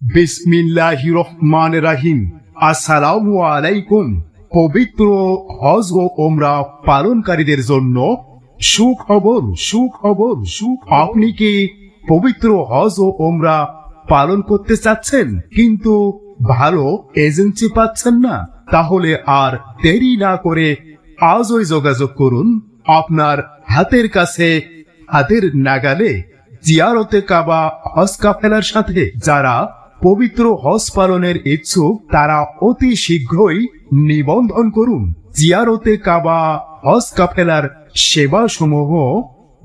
বিসমিল্লাহ রহমান রাহিম আসসালামু আলাইকুম। পবিত্র হজ ও ওমরা পালনকারীদের জন্য সুখবর সুখবর, সুখ। আপনি কি পবিত্র হজ ও ওমরা পালন করতে চাচ্ছেন, কিন্তু ভালো এজেন্সি পাচ্ছেন না? তাহলে আর দেরি না করে আজই যোগাযোগ করুন আপনার হাতের কাছে, হাতের নাগালে জিয়ারতে কাবা হজ কাফেলার সাথে। যারা পবিত্র হজ পালনের ইচ্ছুক তারা অতি শীঘ্রই নিবন্ধন করুন। জিয়ারতে কাবা, হজ কাফেলার সেবা সমূহ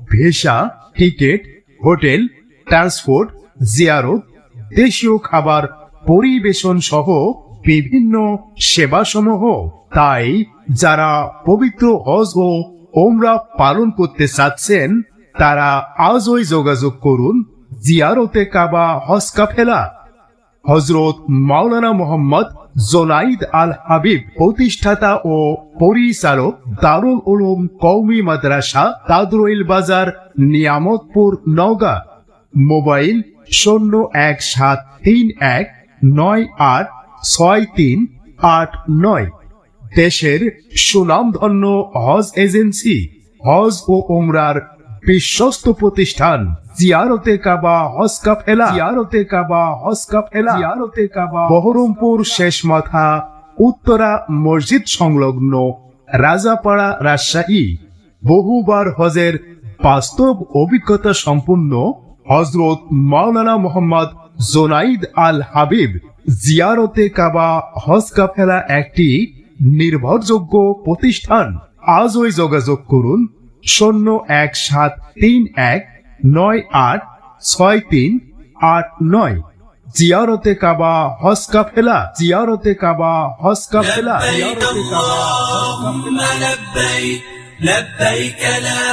ভিসা, টিকিট, হোটেল, ট্রান্সপোর্ট, জিয়ারত, দেশীয় খাবার পরিবেশন সহ বিভিন্ন সেবাসমূহ। তাই যারা পবিত্র হজ ও ওমরা পালন করতে চাচ্ছেন, তারা আজই যোগাযোগ করুন। জিয়ারতে কাবা, হজ কাফেলা। হজরত মাওলানা মোহাম্মদ জোনাইদ আল হাবিব প্রতিষ্ঠাতা ও পরিচালক দারুল উলুম কৌমি মাদ্রাসা তাদরইল বাজার, নিয়ামতপুর, নওগাঁ। মোবাইল শূন্য এক সাত তিন এক নয় আট ছয় তিন আট নয়। দেশের সুনামধন্য হজ এজেন্সি, হজ ও ওমরার বিশ্বস্ত প্রতিষ্ঠান। জিয়ারতে কাবা হজ কাফেলা জিয়ারতে কাবা হজ কাফেলা জিয়ারতে কাবা বহরমপুর শেষ মাথা, উত্তরা মসজিদ সংলগ্ন রাজাপাড়া রাজশাহী। বহুবার হজের বাস্তব অভিজ্ঞতা সম্পূর্ণ হজরত মাওলানা মোহাম্মদ জোনাইদ আল হাবিব। জিয়ারতে কাবা হজ কাফেলা একটি নির্ভরযোগ্য প্রতিষ্ঠান। আজই যোগাযোগ করুন শূন্য এক সাত তিন এক নয় আট ছয় তিন আট নয় জিয়ারতে কাবা হজ কাফেলা জিয়ারতে কাবা হজ কাফেলা لبيك জিয়ারতে কাবা হজ اللهم لبيك لبيك لا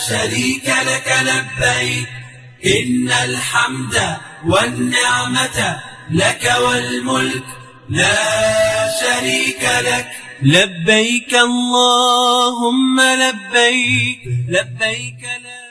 شريك لك لبيك إن الحمد والنعمة لك والملك لا شريك لك لبيك اللهم لبيك لبيك لا